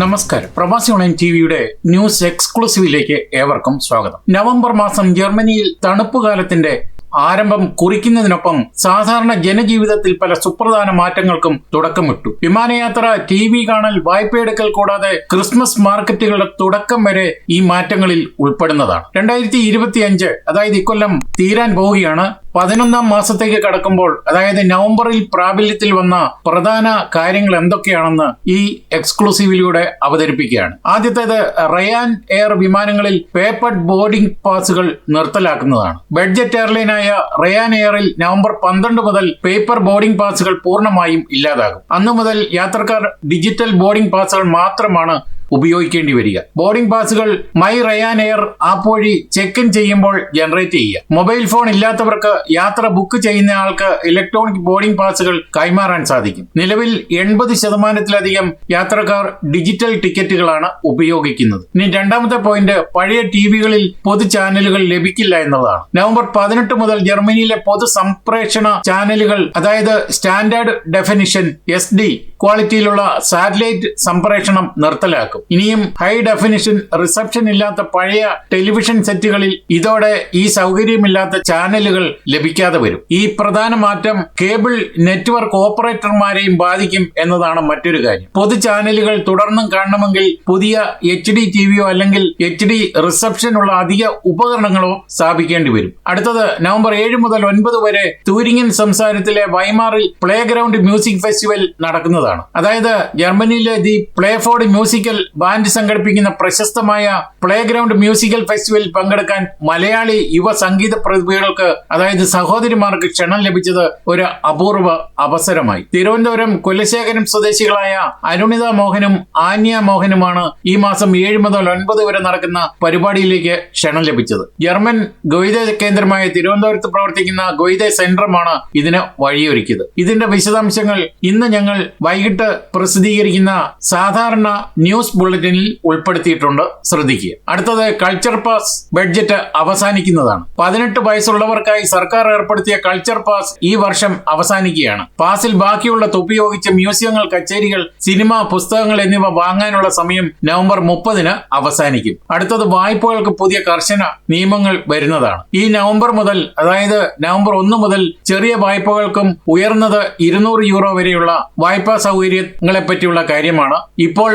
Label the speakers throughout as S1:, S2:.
S1: നമസ്കാരം. പ്രവാസി ഓൺലൈൻ ടിവിയുടെ ന്യൂസ് എക്സ്ക്ലൂസീവിലേക്ക് ഏവർക്കും സ്വാഗതം. നവംബർ മാസം ജർമ്മനിയിൽ തണുപ്പ് കാലത്തിന്റെ ആരംഭം കുറിക്കുന്നതിനൊപ്പം സാധാരണ ജനജീവിതത്തിൽ പല സുപ്രധാന മാറ്റങ്ങൾക്കും തുടക്കമിട്ടു. വിമാനയാത്ര ടി വി കാണൽ വായ്പയെടുക്കൽ കൂടാതെ ക്രിസ്മസ് മാർക്കറ്റുകളുടെ തുടക്കം വരെ ഈ മാറ്റങ്ങളിൽ ഉൾപ്പെടുന്നതാണ്. രണ്ടായിരത്തി ഇരുപത്തിയഞ്ച് അതായത് ഇക്കൊല്ലം തീരാൻ പോവുകയാണ് പതിനൊന്നാം മാസത്തേക്ക് കടക്കുമ്പോൾ അതായത് നവംബറിൽ പ്രാബല്യത്തിൽ വന്ന പ്രധാന കാര്യങ്ങൾ എന്തൊക്കെയാണെന്ന് ഈ എക്സ്ക്ലൂസീവിലൂടെ അവതരിപ്പിക്കുകയാണ്. ആദ്യത്തേത് റയാൻ എയർ വിമാനങ്ങളിൽ പേപ്പർഡ് ബോർഡിംഗ് പാസുകൾ നിർത്തലാക്കുന്നതാണ്. ബഡ്ജറ്റ് എയർലൈനായ റയാൻ എയറിൽ നവംബർ പന്ത്രണ്ട് മുതൽ പേപ്പർ ബോർഡിംഗ് പാസുകൾ പൂർണമായും ഇല്ലാതാകും. അന്നു മുതൽ യാത്രക്കാർ ഡിജിറ്റൽ ബോർഡിംഗ് പാസുകൾ മാത്രമാണ് ഉപയോഗിക്കേണ്ടി വരിക. ബോർഡിംഗ് പാസുകൾ മൈ റയാൻ എയർ ആപ്പ് വഴി ചെക്ക് ഇൻ ചെയ്യുമ്പോൾ ജനറേറ്റ് ചെയ്യുക. മൊബൈൽ ഫോൺ ഇല്ലാത്തവർക്ക് യാത്ര ബുക്ക് ചെയ്യുന്ന ആൾക്ക് ഇലക്ട്രോണിക് ബോർഡിംഗ് പാസുകൾ കൈമാറാൻ സാധിക്കും. നിലവിൽ എൺപത് ശതമാനത്തിലധികം യാത്രക്കാർ ഡിജിറ്റൽ ടിക്കറ്റുകളാണ് ഉപയോഗിക്കുന്നത്. ഇനി രണ്ടാമത്തെ പോയിന്റ് പഴയ ടിവികളിൽ പൊതു ചാനലുകൾ ലഭിക്കില്ല എന്നതാണ്. നവംബർ പതിനെട്ട് മുതൽ ജർമ്മനിയിലെ പൊതു സംപ്രേഷണ ചാനലുകൾ അതായത് സ്റ്റാൻഡേർഡ് ഡെഫിനിഷൻ എസ് ക്വാളിറ്റിയിലുള്ള സാറ്റലൈറ്റ് സംപ്രേഷണം നിർത്തലാക്കും. ഇനിയും ഹൈ ഡെഫിനിഷൻ റിസപ്ഷൻ ഇല്ലാത്ത പഴയ ടെലിവിഷൻ സെറ്റുകളിൽ ഇതോടെ ഈ സൗകര്യമില്ലാത്ത ചാനലുകൾ ലഭിക്കാതെ വരും. ഈ പ്രധാന മാറ്റം കേബിൾ നെറ്റ്വർക്ക് ഓപ്പറേറ്റർമാരെയും ബാധിക്കും എന്നതാണ് മറ്റൊരു കാര്യം. പൊതു ചാനലുകൾ തുടർന്നും കാണണമെങ്കിൽ പുതിയ എച്ച് ഡി ടി വിയോ അല്ലെങ്കിൽ എച്ച് ഡി റിസപ്ഷൻ ഉള്ള അധിക ഉപകരണങ്ങളോ സ്ഥാപിക്കേണ്ടി വരും. അടുത്തത് നവംബർ ഏഴ് മുതൽ ഒൻപത് വരെ തൂരിങ്ങൻ സംസ്ഥാനത്തിലെ വൈമാറിൽ പ്ലേ ഗ്രൗണ്ട് മ്യൂസിക് ഫെസ്റ്റിവൽ നടക്കുന്നതാണ്. അതായത് ജർമ്മനിയിലെ ദി പ്ലേഫോർഡ് മ്യൂസിക്കൽ ബാൻഡ് സംഘടിപ്പിക്കുന്ന പ്രശസ്തമായ പ്ലേ ഗ്രൗണ്ട് മ്യൂസിക്കൽ ഫെസ്റ്റിവലിൽ പങ്കെടുക്കാൻ മലയാളി യുവ സംഗീത പ്രതിഭകൾക്ക് അതായത് സഹോദരിമാർക്ക് ക്ഷണം ലഭിച്ചത് ഒരു അപൂർവ അവസരമായി. തിരുവനന്തപുരം കുലശേഖരം സ്വദേശികളായ അരുണിത മോഹനും ആന്യ മോഹനുമാണ് ഈ മാസം ഏഴ് മുതൽ ഒൻപത് വരെ നടക്കുന്ന പരിപാടിയിലേക്ക് ക്ഷണം ലഭിച്ചത്. ജർമ്മൻ ഗോയിത കേന്ദ്രമായ തിരുവനന്തപുരത്ത് പ്രവർത്തിക്കുന്ന ഗോയിത സെന്ററുമാണ് ഇതിന് വഴിയൊരുക്കിയത്. ഇതിന്റെ വിശദാംശങ്ങൾ ഇന്ന് ഞങ്ങൾ വൈകിട്ട് പ്രസിദ്ധീകരിക്കുന്ന സാധാരണ ന്യൂസ് ബുള്ളറ്റിനിൽ ഉൾപ്പെടുത്തിയിട്ടുണ്ട്. ശ്രദ്ധിക്കുക. അടുത്തത് കൾച്ചർ പാസ് ബഡ്ജറ്റ് അവസാനിക്കുന്നതാണ്. പതിനെട്ട് വയസ്സുള്ളവർക്കായി സർക്കാർ ഏർപ്പെടുത്തിയ കൾച്ചർ പാസ് ഈ വർഷം അവസാനിക്കുകയാണ്. പാസിൽ ബാക്കിയുള്ള തുപയോഗിച്ച് മ്യൂസിയങ്ങൾ കച്ചേരികൾ സിനിമ പുസ്തകങ്ങൾ എന്നിവ വാങ്ങാനുള്ള സമയം നവംബർ മുപ്പതിന് അവസാനിക്കും. അടുത്തത് വായ്പകൾക്ക് പുതിയ കർശന നിയമങ്ങൾ വരുന്നതാണ്. ഈ നവംബർ മുതൽ അതായത് നവംബർ ഒന്ന് മുതൽ ചെറിയ വായ്പകൾക്കും ഉയർന്നത് ഇരുന്നൂറ് യൂറോ വരെയുള്ള വായ്പാ സൗകര്യങ്ങളെ പറ്റിയുള്ള കാര്യമാണ് ഇപ്പോൾ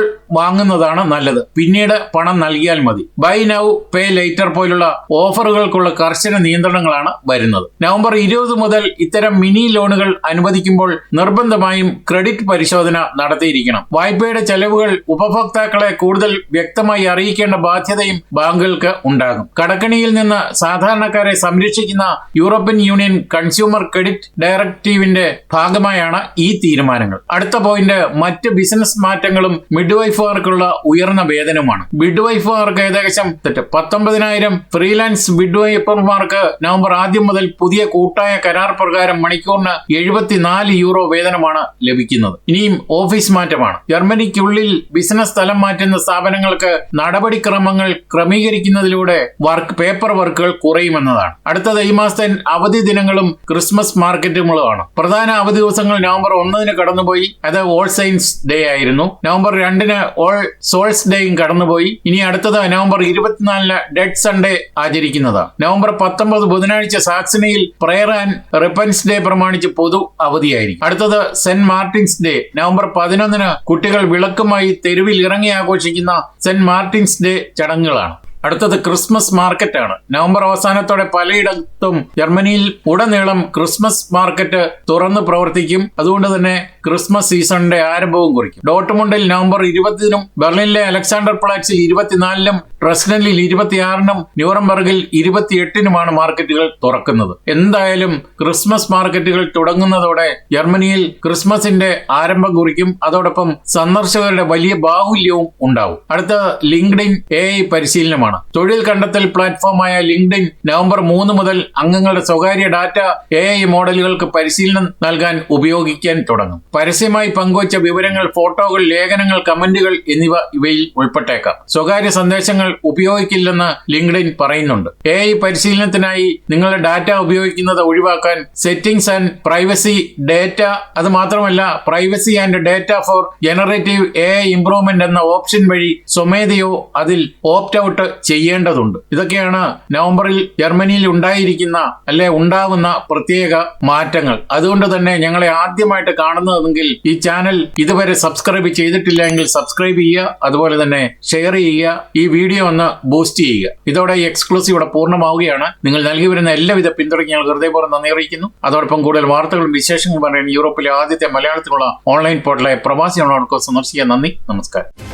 S1: വാങ്ങുന്നതാണ് നല്ലത്. പിന്നീട് പണം നൽകിയാൽ മതി. ബൈ നൗ പേ ലേറ്റർ പോലുള്ള ഓഫറുകൾക്കുള്ള കർശന നിയന്ത്രണങ്ങളാണ് വരുന്നത്. നവംബർ ഇരുപത് മുതൽ ഇത്തരം മിനി ലോണുകൾ അനുവദിക്കുമ്പോൾ നിർബന്ധമായും ക്രെഡിറ്റ് പരിശോധന നടത്തിയിരിക്കണം. വായ്പയുടെ ചെലവുകൾ ഉപഭോക്താക്കളെ കൂടുതൽ വ്യക്തമായി അറിയിക്കേണ്ട ബാധ്യതയും ബാങ്കുകൾക്ക് ഉണ്ടാകും. കടക്കണിയിൽ നിന്ന് സാധാരണക്കാരെ സംരക്ഷിക്കുന്ന യൂറോപ്യൻ യൂണിയൻ കൺസ്യൂമർ ക്രെഡിറ്റ് ഡയറക്റ്റീവിന്റെ ഭാഗമായാണ് ഈ തീരുമാനങ്ങൾ. അടുത്ത പോയിന്റ് മറ്റ് ബിസിനസ് മാറ്റങ്ങളും മിഡ്വൈഫുകാർക്കുള്ള ഉയർന്ന വേതനമാണ് മിഡ്വൈഫുകാർക്ക് ഏകദേശം പത്തൊമ്പതിനായിരം ഫ്രീലാൻസ് വിഡ്വൈഫർമാർക്ക് നവംബർ ആദ്യം മുതൽ പുതിയ കൂട്ടായ കരാർ പ്രകാരം മണിക്കൂറിന് എഴുപത്തിനാല് യൂറോ വേതനമാണ് ലഭിക്കുന്നത്. ഇനിയും ഓഫീസ് മാറ്റമാണ്. ജർമ്മനിക്കുള്ളിൽ ബിസിനസ് സ്ഥലം മാറ്റുന്ന സ്ഥാപനങ്ങൾക്ക് നടപടിക്രമങ്ങൾ ക്രമീകരിക്കുന്നതിലൂടെ വർക്ക് പേപ്പർ വർക്കുകൾ കുറയുമെന്നതാണ്. അടുത്തത് ഈ മാസത്തെ അവധി ദിനങ്ങളും ക്രിസ്മസ് മാർക്കറ്റുകളുമാണ്. പ്രധാന അവധി ദിവസങ്ങൾ നവംബർ ഒന്നതിന് കടന്നുപോയി. അത് ഓൾ സയൻസ് ഡേ ആയിരുന്നു. നവംബർ രണ്ടിന് ഓൾ സോൾസ് ഡേയും കടന്നുപോയി. ഇനി അടുത്തത് നവംബർ ഇരുപത്തിനാലിന് ഡെഡ് സൺഡേ ആചരിക്കുന്നതാണ് നവംബർ പത്തൊമ്പത് ബുധനാഴ്ച സാക്സണിയിൽ പ്രയർ ആൻഡ് റിപ്പൻസ് ഡേ പ്രമാണിച്ച് പൊതു അവധിയായിരിക്കും. അടുത്തത് സെന്റ് മാർട്ടിൻസ് ഡേ നവംബർ പതിനൊന്നിന് കുട്ടികൾ വിളക്കുമായി തെരുവിൽ ഇറങ്ങി ആഘോഷിക്കുന്ന സെന്റ് മാർട്ടിൻസ് ഡേ ചടങ്ങുകളാണ്. അടുത്തത് ക്രിസ്മസ് മാർക്കറ്റാണ്. നവംബർ അവസാനത്തോടെ പലയിടത്തും ജർമ്മനിയിൽ ഉടനീളം ക്രിസ്മസ് മാർക്കറ്റ് തുറന്ന് പ്രവർത്തിക്കും. അതുകൊണ്ട് തന്നെ ക്രിസ്മസ് സീസണിന്റെ ആരംഭവും കുറിക്കും. ഡോട്ട്മുണ്ടിൽ നവംബർ ഇരുപതിനും ബെർലിനിലെ അലക്സാണ്ടർ പ്ലാക്സിൽ ഇരുപത്തിനാലിനും ഡ്രസ്ഡനിൽ ഇരുപത്തിയാറിനും ന്യൂറംബർഗിൽ ഇരുപത്തിയെട്ടിനുമാണ് മാർക്കറ്റുകൾ തുറക്കുന്നത്. എന്തായാലും ക്രിസ്മസ് മാർക്കറ്റുകൾ തുടങ്ങുന്നതോടെ ജർമ്മനിയിൽ ക്രിസ്മസിന്റെ ആരംഭം കുറിക്കും. അതോടൊപ്പം സന്ദർശകരുടെ വലിയ ബാഹുല്യവും ഉണ്ടാവും. അടുത്ത ലിങ്ക്ഡിൻ എ ഐ പരിശീലനമാണ്. തൊഴിൽ കണ്ടെത്തൽ പ്ലാറ്റ്ഫോമായ ലിങ്ക്ഡിൻ നവംബർ മൂന്ന് മുതൽ അംഗങ്ങളുടെ സ്വകാര്യ ഡാറ്റ എ ഐ മോഡലുകൾക്ക് പരിശീലനം നൽകാൻ ഉപയോഗിക്കാൻ തുടങ്ങും. പരസ്യമായി പങ്കുവച്ച വിവരങ്ങൾ ഫോട്ടോകൾ ലേഖനങ്ങൾ കമന്റുകൾ എന്നിവ ഇവയിൽ ഉൾപ്പെട്ടേക്കാം. സ്വകാര്യ സന്ദേശങ്ങൾ ഉപയോഗിക്കില്ലെന്ന് ലിങ്ക്ഡിൻ പറയുന്നുണ്ട്. എ ഐ പരിശീലനത്തിനായി നിങ്ങളുടെ ഡാറ്റ ഉപയോഗിക്കുന്നത് ഒഴിവാക്കാൻ സെറ്റിംഗ്സ് ആൻഡ് പ്രൈവസി ഡേറ്റ അത് മാത്രമല്ല privacy and data for generative A I improvement എന്ന ഓപ്ഷൻ വഴി സ്വമേധയോ അതിൽ ഓപ്റ്റ് ഔട്ട് ചെയ്യേണ്ടതുണ്ട്. ഇതൊക്കെയാണ് നവംബറിൽ ജർമ്മനിയിൽ ഉണ്ടായിരിക്കുന്ന അല്ലെ ഉണ്ടാവുന്ന പ്രത്യേക മാറ്റങ്ങൾ. അതുകൊണ്ട് തന്നെ ഞങ്ങളെ ആദ്യമായിട്ട് കാണുന്നതെങ്കിൽ ഈ ചാനൽ ഇതുവരെ സബ്സ്ക്രൈബ് ചെയ്തിട്ടില്ല എങ്കിൽ സബ്സ്ക്രൈബ് ചെയ്യുക അതുപോലെ തന്നെ ഷെയർ ചെയ്യുക. ഈ വീഡിയോ ഒന്ന് ബൂസ്റ്റ് ചെയ്യുക. ഇതോടെ ഈ എക്സ്ക്ലൂസീവ് ഇവിടെ പൂർണമാവുകയാണ്. നിങ്ങൾ നൽകി വരുന്ന എല്ലാവിധ പിന്തുണയ്ക്ക് ഞങ്ങൾ ഹൃദയപൂർവം നന്ദി അറിയിക്കുന്നു. അതോടൊപ്പം കൂടുതൽ വാർത്തകളും വിശേഷങ്ങളും പറയാൻ യൂറോപ്പിലെ ആദ്യത്തെ മലയാളത്തിലുള്ള ഓൺലൈൻ പോർട്ടലായ പ്രവാസി ഓണോർക്കോ സന്ദർശിക്കാൻ നന്ദി. നമസ്കാരം.